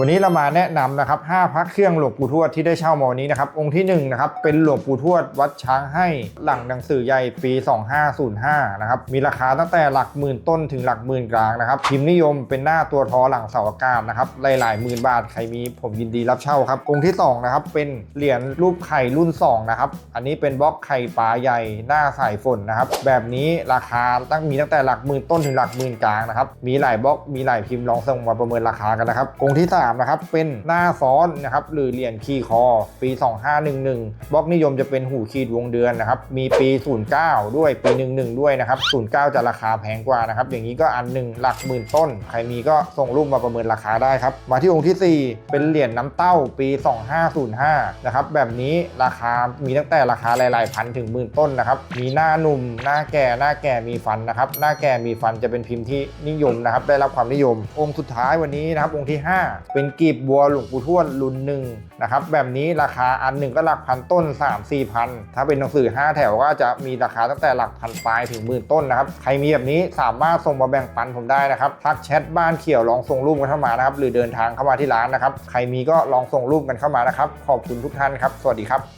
วันนี้เรามาแนะนำนะครับ5พระเครื่องหลวงปู่ทวดที่ได้เช่ามาวันนี้นะครับ องค์ที่1นะครับเป็นหลวงปู่ทวดวัดช้างให้หลังหนังสือใหญ่ปี 2505นะครับมีราคาตั้งแต่หลักหมื่นต้นถึงหลักหมื่นกลางนะครับพิมพ์นิยมเป็นหน้าตัวทอหลังเสาอากาศนะครับหลายๆหมื่นบาทใครมีผมยินดีรับเช่าครับองค์ที่2นะครับเป็นเหรียญรูปไข่รุ่น2นะครับอันนี้เป็นบล็อกไข่ปลาใหญ่หน้าสายฝนนะครับแบบนี้ราคาตั้งมีตั้งแต่หลักหมื่นต้นถึงหลักหมื่นกลางนะครับมีหลายบล็อกมีหลายพิมพ์ลองส่งมาประเมินราคากันนะครับองค์ที่3นะครับเป็นหน้าซ้อนนะครับหรือเหรียญคีย์คอ ปี 2511 บล็อกนิยมจะเป็นหูขีดวงเดือนนะครับมีปี 09 ด้วยปี 11 ด้วยนะครับ 09 จะราคาแพงกว่านะครับอย่างนี้ก็อันหนึ่งหลักหมื่นต้น ใครมีก็ส่งรูปมาประเมินราคาได้ครับ มาที่องค์ที่ 4 เป็นเหรียญน้ำเต้าปี 2505 นะครับแบบนี้ราคามีตั้งแต่ราคาหลายๆพันถึงหมื่นต้นนะครับมีหน้าหนุ่มหน้าแก่หน้าแก่มีฟันนะครับหน้าแก่มีฟันจะเป็นพิมพ์ที่นิยมนะครับได้รับความนิยม องค์สุดท้ายวันนี้นะครับองค์ที่ 5เป็นกีบบัวหลวงปู่ทวดรุ่นหนึ่งนะครับแบบนี้ราคาอันหนึ่งก็หลักพันต้น 3 4พันถ้าเป็นหนังสือ 5 แถวก็จะมีราคาตั้งแต่หลักพันปลายถึงหมื่นต้นนะครับใครมีแบบนี้สามารถส่งมาแบ่งปันผมได้นะครับทักแชทบ้านเขียวลองส่งรูปกันเข้ามานะครับหรือเดินทางเข้ามาที่ร้านนะครับใครมีก็ลองส่งรูปกันเข้ามานะครับขอบคุณทุกท่านครับสวัสดีครับ